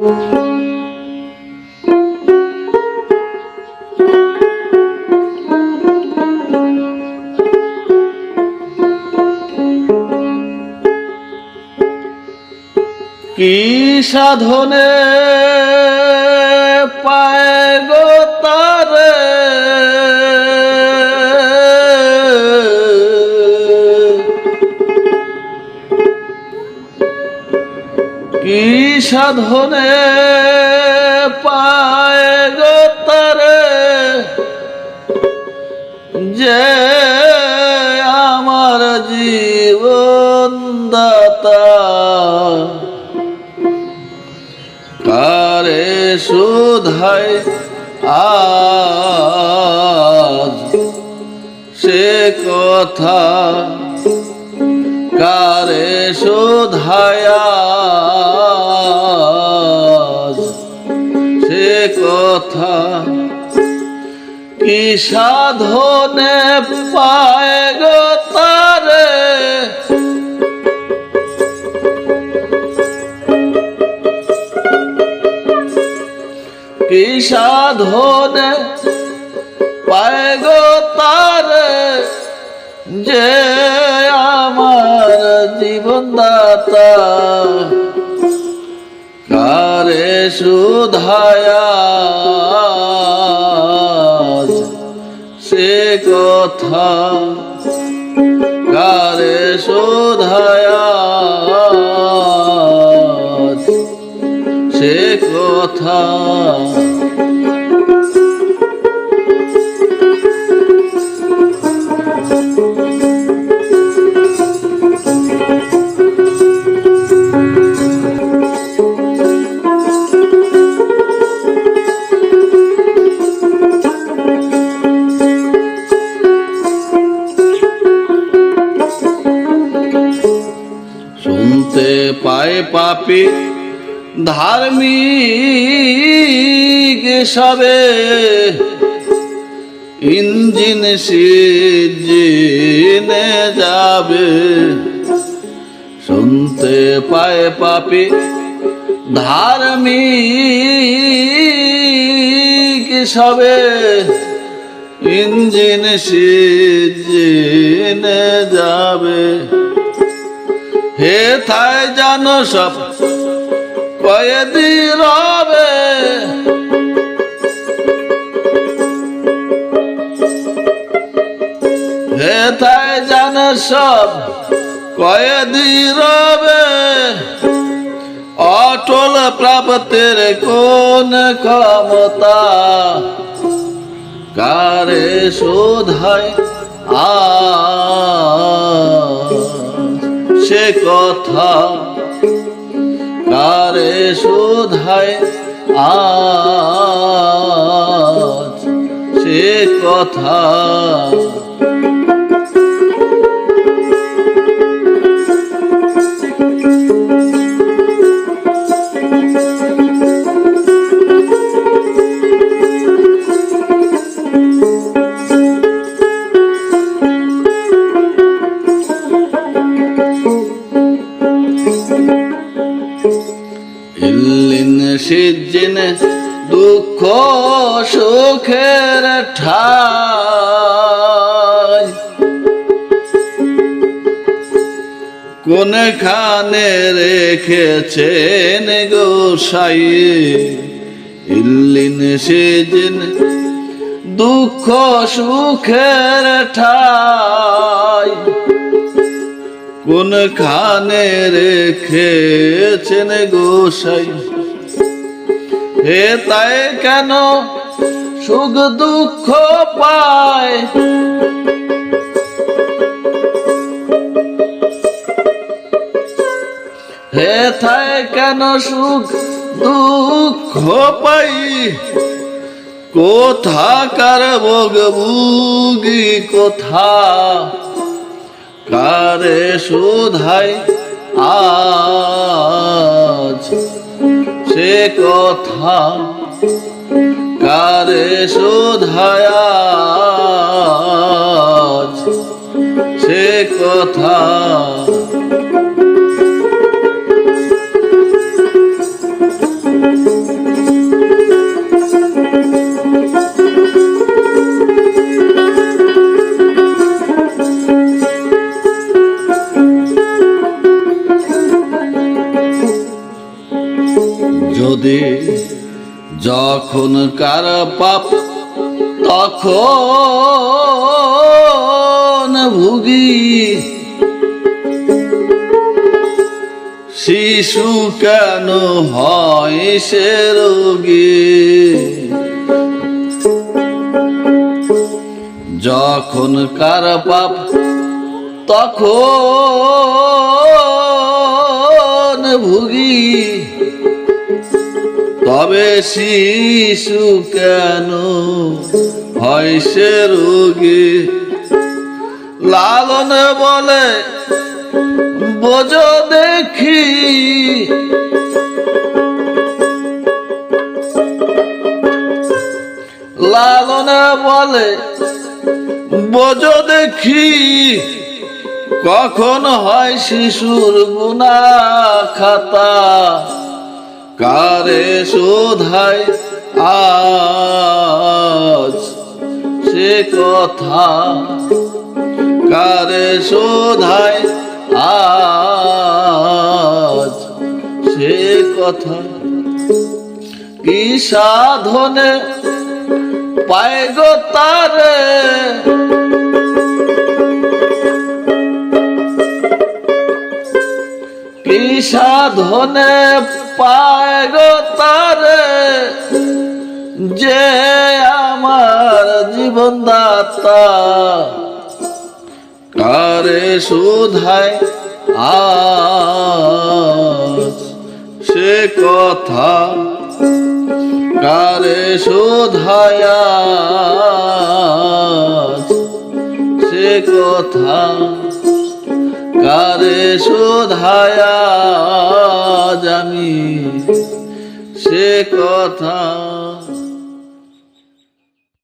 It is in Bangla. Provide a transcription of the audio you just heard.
কি সাধনে পায় গো তারে? কি সাধনে পায় যে আমার জীবন দাতা। কারে সুধাই আজ সে কথা? কারে সুধাই সাধনে পায় গো তারে। কি সাধনে পায় গো তারে যে আমার জীবনদাতা। কারে সুধায়া কথা কারে শোধায় সে কথা পাপি ধার্মিক সবে ইঞ্জিন সিজিনে যাবে। শুনতে পায় পাপি ধার্মিক সবে ইঞ্জিন সিজিনে যাবে। হে থায় জানো সব, কয়েদি রবে। হে থায় জানো সব, কয়েদি রবে। অটল প্রাপ্তের কোন ক্ষমতা? কারে শোধায় আ সে কথা কারে শোধায় আজ? সে কথা সিজিন দুঃখ সুখের ঠাই। কোনখানে রেখেছেন গোসাই ইল্লিন সিজিন দুঃখ সুখের ঠাই। কোনখানে রেখেছেন গোসাই হে তাই কেন সুখ দুঃখ পায়? হে তাই কেন সুখ দুঃখ পাই? কোথাকার বগ বুগি কোথা? কারে শোধাই আজ? সে কথা কারে শোধায় সে কথা যদি যখন কার পাপ তখন ভুগি। শিশু কেন হয় সে রোগী? যখন কার পাপ তখন ভুগি। তবে শিশু কেন হয় সে রোগী? লালন বলে, বোঝ দেখি। লালন বলে, বোঝ দেখি, কখন হয় শিশুর গুণা খাতা কারে শোধায় আজ? সে কথা কারে শোধায় আজ? সে কথা কি সাধনে পায় গো তারে? সাধনে পায় যে আমার জীবন দাতা কারে শোধায় আজ সে কথা কারে শোধায় সে কথা। কারে শোধায়া আমি সে কথা